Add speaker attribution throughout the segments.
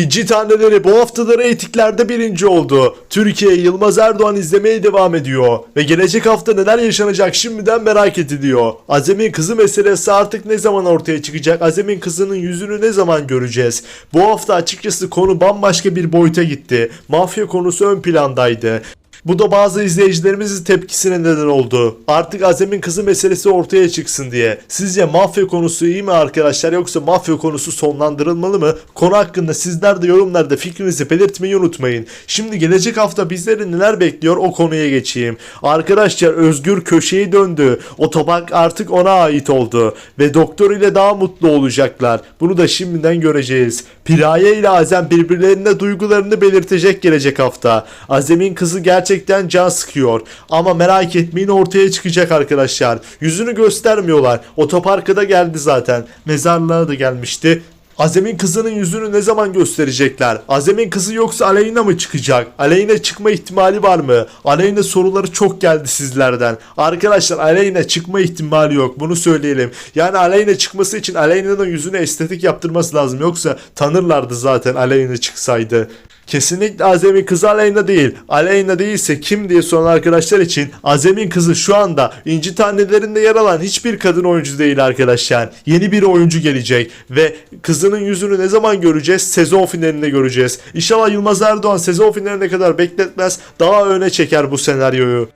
Speaker 1: İnci taneleri bu haftada reytinglerde birinci oldu. Türkiye Yılmaz Erdoğan izlemeye devam ediyor. Ve gelecek hafta neler yaşanacak şimdiden merak ediliyor. Azem'in kızı meselesi artık ne zaman ortaya çıkacak? Azem'in kızının yüzünü ne zaman göreceğiz? Bu hafta açıkçası konu bambaşka bir boyuta gitti. Mafya konusu ön plandaydı. Bu da bazı izleyicilerimizin tepkisine neden oldu. Artık Azem'in kızı meselesi ortaya çıksın diye. Sizce mafya konusu iyi mi arkadaşlar yoksa mafya konusu sonlandırılmalı mı? Konu hakkında sizler de yorumlarda fikrinizi belirtmeyi unutmayın. Şimdi gelecek hafta bizleri neler bekliyor o konuya geçeyim. Arkadaşlar Özgür köşeyi döndü. Otobank artık ona ait oldu. Ve doktor ile daha mutlu olacaklar. Bunu da şimdiden göreceğiz. Piraye ile Azem birbirlerine duygularını belirtecek gelecek hafta. Azem'in kızı gerçekten can sıkıyor. Ama merak etmeyin ortaya çıkacak arkadaşlar. Yüzünü göstermiyorlar. Otoparka da geldi zaten. Mezarlığa da gelmişti. Azem'in kızının yüzünü ne zaman gösterecekler? Azem'in kızı yoksa Aleyna mı çıkacak? Aleyna çıkma ihtimali var mı? Aleyna soruları çok geldi sizlerden. Arkadaşlar Aleyna çıkma ihtimali yok. Bunu söyleyelim. Yani Aleyna çıkması için Aleyna'nın yüzüne estetik yaptırması lazım. Yoksa tanırlardı zaten Aleyna çıksaydı. Kesinlikle Azem'in kızı Aleyna değil. Aleyna değilse kim diye soran arkadaşlar için Azem'in kızı şu anda inci tanelerinde yer alan hiçbir kadın oyuncu değil arkadaşlar. Yeni bir oyuncu gelecek ve kızının yüzünü ne zaman göreceğiz? Sezon finalinde göreceğiz. İnşallah Yılmaz Erdoğan sezon finaline kadar bekletmez. Daha öne çeker bu senaryoyu.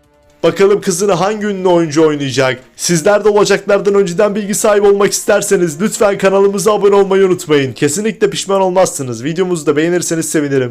Speaker 1: Bakalım kızını hangi ünlü oyuncu oynayacak? Sizler de olacaklardan önceden bilgi sahibi olmak isterseniz lütfen kanalımıza abone olmayı unutmayın. Kesinlikle pişman olmazsınız. Videomuzu da beğenirseniz sevinirim.